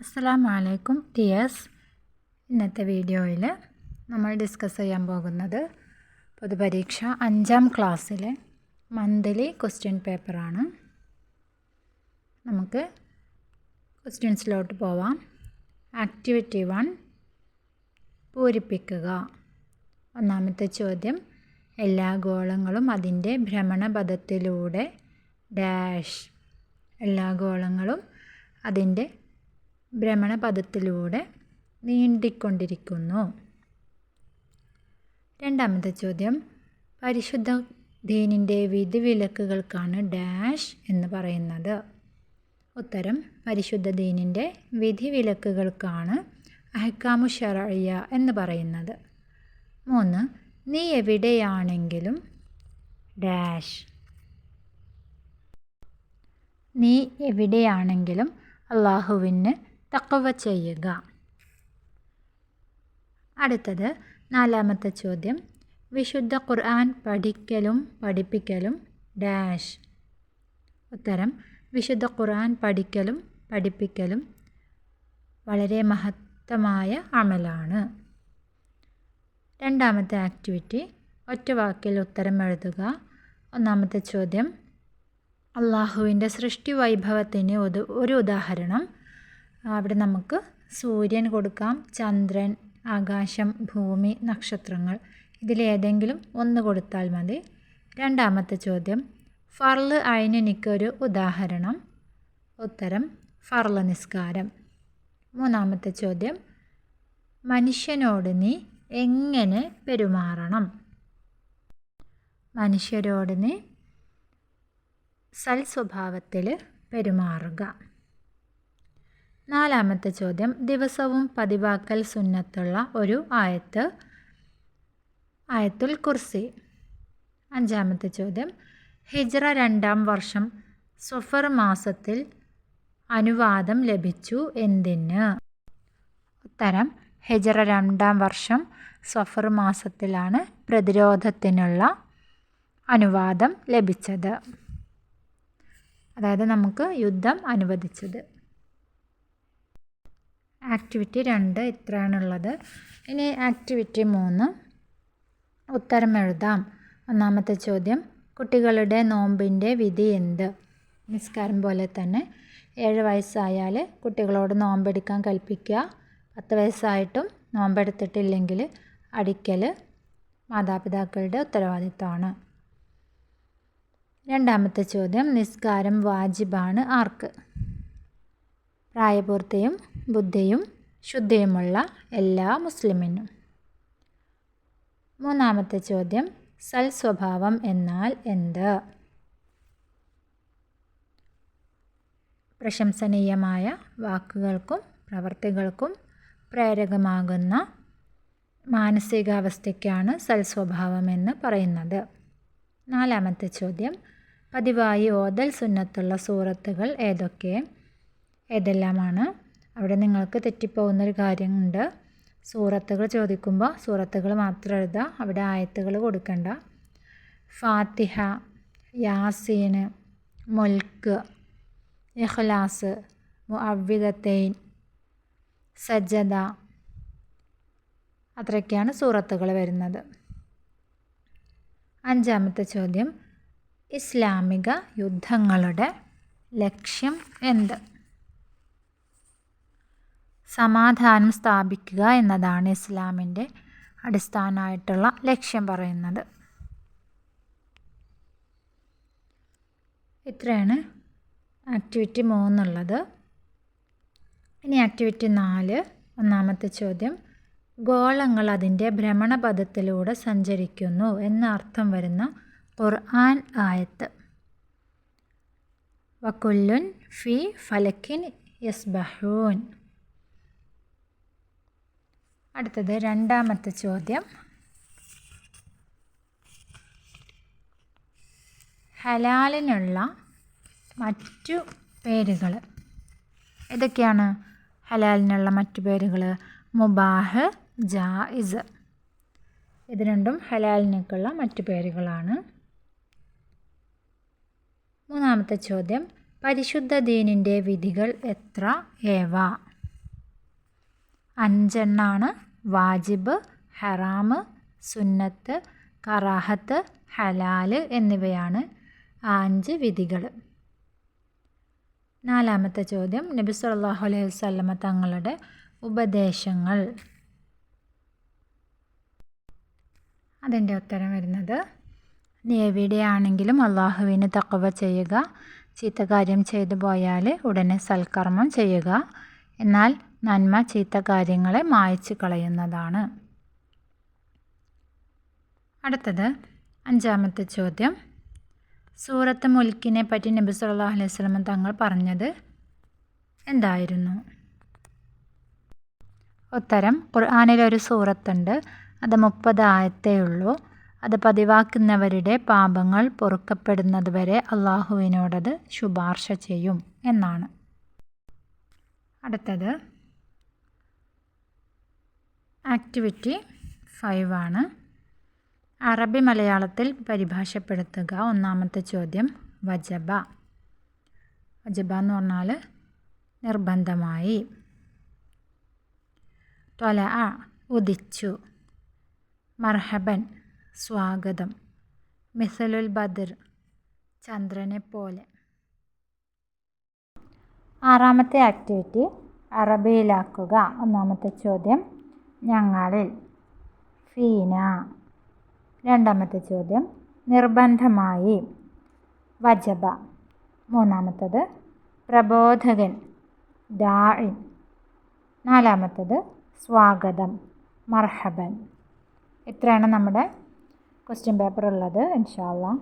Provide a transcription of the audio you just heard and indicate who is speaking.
Speaker 1: അസ്സലാമു അലൈക്കും ടിയേഴ്സ്. ഇന്നത്തെ വീഡിയോയിൽ നമ്മൾ ഡിസ്കസ് ചെയ്യാൻ പോകുന്നത് പൊതുപരീക്ഷ അഞ്ചാം ക്ലാസ്സിലെ മന്ത്ലി ക്വസ്റ്റ്യൻ പേപ്പറാണ് നമുക്ക് ക്വസ്റ്റ്യൻസിലോട്ട് പോവാം. ആക്ടിവിറ്റി വൺ പൂരിപ്പിക്കുക. ഒന്നാമത്തെ ചോദ്യം എല്ലാ ഗോളങ്ങളും അതിന്റെ ഭ്രമണപഥത്തിലൂടെ ഡാഷ് എല്ലാ ഗോളങ്ങളും അതിന്റെ ഭ്രമണപഥത്തിലൂടെ നീണ്ടിക്കൊണ്ടിരിക്കുന്നു. രണ്ടാമത്തെ ചോദ്യം പരിശുദ്ധ ദീനിന്റെ വിധിവിലക്കുകൾക്കാണ് ഡാഷ് എന്ന് പറയുന്നത്. ഉത്തരം പരിശുദ്ധ ദീനിന്റെ വിധിവിലക്കുകൾക്കാണ് അഹ്കാമു ഷറയ്യ എന്ന് പറയുന്നത്. മൂന്ന് നീ എവിടെയാണെങ്കിലും ഡാഷ്. നീ എവിടെയാണെങ്കിലും അള്ളാഹുവിന് തക്കവ ചെയ്യുക. അടുത്തത് നാലാമത്തെ ചോദ്യം. വിശുദ്ധ ഖുർആൻ പഠിക്കലും പഠിപ്പിക്കലും ഡാഷ്. ഉത്തരം വിശുദ്ധ ഖുർആൻ പഠിക്കലും പഠിപ്പിക്കലും വളരെ മഹത്തമായ അമലാണ്. രണ്ടാമത്തെ ആക്ടിവിറ്റി ഒറ്റ വാക്കിൽ ഉത്തരം എഴുതുക. ഒന്നാമത്തെ ചോദ്യം അള്ളാഹുവിന്റെ സൃഷ്ടി വൈഭവത്തിന് ഒരു ഉദാഹരണം. അവിടെ നമുക്ക് സൂര്യൻ കൊടുക്കാം ചന്ദ്രൻ ആകാശം ഭൂമി നക്ഷത്രങ്ങൾ. ഇതിലേതെങ്കിലും ഒന്ന് കൊടുത്താൽ മതി. രണ്ടാമത്തെ ചോദ്യം. ഫർൾ അയിനെനിക്കൊരു ഉദാഹരണം. ഉത്തരം ഫർൾ നിസ്കാരം. മൂന്നാമത്തെ ചോദ്യം. മനുഷ്യനോട് നീ എങ്ങനെ പെരുമാറണം? മനുഷ്യരോട് നീ സൽസ്വഭാവത്തിൽ പെരുമാറുക. നാലാമത്തെ ചോദ്യം. ദിവസവും പതിവാക്കൽ സുന്നത്തുള്ള ഒരു ആയത്ത്. ആയത്തുൽ കുർസി. അഞ്ചാമത്തെ ചോദ്യം. ഹിജ്റ രണ്ടാം വർഷം സഫർ മാസത്തിൽ അനുവാദം ലഭിച്ചു എന്തിന്? ഉത്തരം. ഹിജ്റ രണ്ടാം വർഷം സഫർ മാസത്തിലാണ് പ്രതിരോധത്തിനുള്ള അനുവാദം ലഭിച്ചത്. അതായത് നമുക്ക് യുദ്ധം അനുവദിച്ചത്. ആക്ടിവിറ്റി രണ്ട് ഇത്രയാണുള്ളത്. ഇനി ആക്ടിവിറ്റി മൂന്ന്. ഉത്തരം എഴുതാം. ഒന്നാമത്തെ ചോദ്യം കുട്ടികളുടെ നോമ്പിന്റെ വിധി എന്ത്? നിസ്കാരം പോലെ തന്നെ ഏഴ് വയസ്സായാൽ കുട്ടികളോട് നോമ്പെടുക്കാൻ കൽപ്പിക്കുക. പത്ത് വയസ്സായിട്ടും നോമ്പെടുത്തിട്ടില്ലെങ്കിൽ അടിക്കൽ മാതാപിതാക്കളുടെ ഉത്തരവാദിത്തമാണ് രണ്ടാമത്തെ ചോദ്യം നിസ്കാരം വാജിബാണ് ആർക്ക്? പ്രായപൂർത്തിയും ബുദ്ധിയും ശുദ്ധിയുമുള്ള എല്ലാ മുസ്ലിമിനും. മൂന്നാമത്തെ ചോദ്യം സൽ സ്വഭാവം എന്നാൽ എന്ത്? പ്രശംസനീയമായ വാക്കുകൾക്കും പ്രവർത്തികൾക്കും പ്രേരകമാകുന്ന മാനസികാവസ്ഥയ്ക്കാണ് സൽ സ്വഭാവം എന്ന് പറയുന്നത്. നാലാമത്തെ ചോദ്യം പതിവായി ഓതൽ സുന്നത്തുള്ള സൂറത്തുകൾ ഏതൊക്കെ? ഏതെല്ലാമാണ്? അവിടെ നിങ്ങൾക്ക് തെറ്റിപ്പോകുന്ന ഒരു കാര്യമുണ്ട്. സൂറത്തുകൾ ചോദിക്കുമ്പോൾ സൂറത്തുകൾ മാത്രം എഴുതുക അവിടെ ആയത്തുകൾ കൊടുക്കണ്ട. ഫാത്തിഹ യാസീന് മുൽക്ക് ഇഖ്ലാസ് മുഅവ്വിദത്തൈൻ സജ്ജത അത്രയൊക്കെയാണ് സൂറത്തുകൾ വരുന്നത്. അഞ്ചാമത്തെ ചോദ്യം ഇസ്ലാമിക യുദ്ധങ്ങളുടെ ലക്ഷ്യം എന്ത്? സമാധാനം സ്ഥാപിക്കുക എന്നതാണ് ഇസ്ലാമിന്റെ അടിസ്ഥാനമായിട്ടുള്ള ലക്ഷ്യം പറയുന്നത്. ഇത്രയാണ് ആക്ടിവിറ്റി മൂന്നുള്ളത്. ഇനി ആക്ടിവിറ്റി നാല് ഒന്നാമത്തെ ചോദ്യം ഗോളങ്ങൾ അതിന്റെ ഭ്രമണപഥത്തിലൂടെ സഞ്ചരിക്കുന്നു എന്ന അർത്ഥം വരുന്ന ഖുർആൻ ആയത്ത്. വക്കുല്ലുൻ ഫി ഫലക്കിൻ യസ്ബഹൂൻ. അടുത്തത് രണ്ടാമത്തെ ചോദ്യം. ഹലാലിനുള്ള മറ്റു പേരുകൾ ഏതൊക്കെയാണ്? ഹലാലിനുള്ള മറ്റു പേരുകൾ മുബാഹ് ജായിസ്. ഇത് രണ്ടും ഹലാലിനൊക്കെയുള്ള മറ്റു പേരുകളാണ്. മൂന്നാമത്തെ ചോദ്യം പരിശുദ്ധ ദീനിന്റെ വിധികൾ എത്ര? ഏവ. അഞ്ചെണ്ണാണ്. വാജിബ് ഹറാമ് സുന്നത്ത് കറാഹത്ത് ഹലാൽ എന്നിവയാണ് അഞ്ച് വിധികൾ. നാലാമത്തെ ചോദ്യം. നബി സല്ലാഹു അലൈഹി വസല്ലമ തങ്ങളുടെ ഉപദേശങ്ങൾ. അതിന്റെ ഉത്തരം വരുന്നത് നീ എവിടെയാണെങ്കിലും അള്ളാഹുവിന് തക്കവ ചെയ്യുക ചീത്തകാര്യം ചെയ്തു പോയാൽ ഉടനെ സൽക്കർമ്മം ചെയ്യുക. എന്നാൽ നന്മ ചീത്ത കാര്യങ്ങളെ മായച്ചു കളയുന്നതാണ്. അടുത്തത് അഞ്ചാമത്തെ ചോദ്യം. സൂറത്ത് മുൽക്കിനെ പറ്റി നബി സല്ലല്ലാഹു അലൈഹി വസല്ലം തങ്ങൾ പറഞ്ഞത് എന്തായിരുന്നു? ഉത്തരം ഖുർആാനിലൊരു സൂറത്തുണ്ട്. അത് മുപ്പത് ആയത്തേ ഉള്ളൂ. അത് പതിവാക്കുന്നവരുടെ പാപങ്ങൾ പൊറുക്കപ്പെടുന്നത് വരെ അള്ളാഹുവിനോടത് ശുപാർശ ചെയ്യും എന്നാണ്. അടുത്തത് ആക്ടിവിറ്റി ഫൈവ് ആണ്. അറബി മലയാളത്തിൽ പരിഭാഷപ്പെടുത്തുക. ഒന്നാമത്തെ ചോദ്യം വജബ. വജബ എന്ന് പറഞ്ഞാൽ നിർബന്ധമായി. ത്വല ഉദിച്ചു. മർഹബൻ സ്വാഗതം. മിസലുൽ ബദർ ചന്ദ്രനെ പോലെ. ആറാമത്തെ ആക്ടിവിറ്റി അറബിയിലാക്കുക. ഒന്നാമത്തെ ചോദ്യം ഞങ്ങളിൽ ഫീന. രണ്ടാമത്തെ ചോദ്യം നിർബന്ധമായി വജബ. മൂന്നാമത്തത് പ്രബോധകൻ ദാഴിൻ നാലാമത്തത് സ്വാഗതം മർഹബൻ. ഇത്രയാണ് നമ്മുടെ ക്വസ്റ്റ്യൻ പേപ്പർ ഉള്ളത് ഇൻഷാല്ല